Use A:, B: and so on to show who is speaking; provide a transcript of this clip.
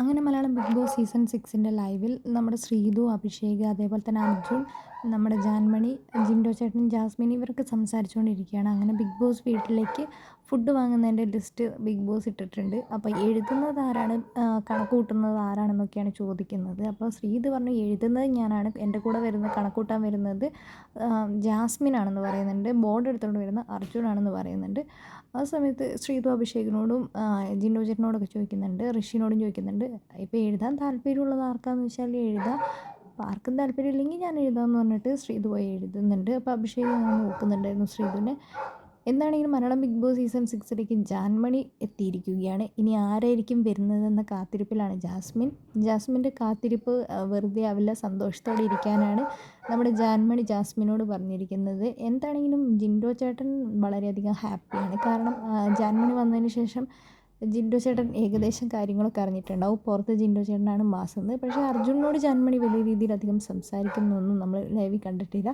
A: അങ്ങനെ Malayalam big Boss season സിക്സിന്റെ ലൈവിൽ നമ്മുടെ ശ്രീതു അഭിഷേക് അതേപോലെ തന്നെ അർജുൻ നമ്മുടെ ജാൻമണി ജിൻഡോ ചേട്ടൻ ജാസ്മിൻ ഇവരൊക്കെ സംസാരിച്ചുകൊണ്ടിരിക്കുകയാണ്. അങ്ങനെ ബിഗ് ബോസ് വീട്ടിലേക്ക് ഫുഡ് വാങ്ങുന്നതിന്റെ ലിസ്റ്റ് ബിഗ് ബോസ് ഇട്ടിട്ടുണ്ട്. അപ്പോൾ എഴുതുന്നത് ആരാണ് കണക്ക് കൂട്ടുന്നത് ആരാണെന്നൊക്കെയാണ് ചോദിക്കുന്നത്. അപ്പോൾ ശ്രീത് പറഞ്ഞു എഴുതുന്നത് ഞാനാണ്. എന്റെ കൂടെ വരുന്ന കണക്ക് കൂട്ടാൻ വരുന്നത് ജാസ്മിൻ ആണെന്ന് പറയുന്നുണ്ട്. ബോർഡ് എടുത്തുകൊണ്ട് വരുന്ന അർജുൻ ആണെന്ന് പറയുന്നുണ്ട്. ആ സമയത്ത് ശ്രീതു അഭിഷേകിനോടും ജിൻഡോ ചേട്ടനോടൊക്കെ ചോദിക്കുന്നുണ്ട് ഋഷിനോടും ചോദിക്കുന്നുണ്ട് ഇപ്പോൾ എഴുതാൻ താല്പര്യമുള്ളത് ആർക്കാന്ന് വെച്ചാൽ എഴുതാം. അപ്പോൾ ആർക്കും താല്പര്യമില്ലെങ്കിൽ ഞാൻ എഴുതാമെന്ന് പറഞ്ഞിട്ട് ശ്രീതു പോയി എഴുതുന്നുണ്ട്. അപ്പോൾ അഭിഷേക് അങ്ങനെ നോക്കുന്നുണ്ടായിരുന്നു ശ്രീതുവിനെ. എന്താണെങ്കിലും മലയാളം ബിഗ് ബോസ് സീസൺ സിക്സിലേക്ക് ജാൻമണി എത്തിയിരിക്കുകയാണ്. ഇനി ആരായിരിക്കും വരുന്നതെന്ന കാത്തിരിപ്പിലാണ് ജാസ്മിൻ. ജാസ്മിന്റെ കാത്തിരിപ്പ് വെറുതെ ആവില്ല സന്തോഷത്തോടെ ഇരിക്കാനാണ് നമ്മുടെ ജാൻമണി ജാസ്മിനോട് പറഞ്ഞിരിക്കുന്നത്. എന്താണെങ്കിലും ജിൻഡോ ചേട്ടൻ വളരെയധികം ഹാപ്പിയാണ്. കാരണം ജാൻമണി വന്നതിന് ശേഷം ജിൻഡോ ചേട്ടൻ ഏകദേശം കാര്യങ്ങളൊക്കെ അറിഞ്ഞിട്ടുണ്ടാവും. പുറത്ത് ജിൻഡോ ചേട്ടനാണ് മാസം പക്ഷേ അർജുനോട് ജന്മണി വലിയ രീതിയിൽ അധികം സംസാരിക്കുന്നൊന്നും നമ്മൾ ലൈവിൽ കണ്ടിട്ടില്ല.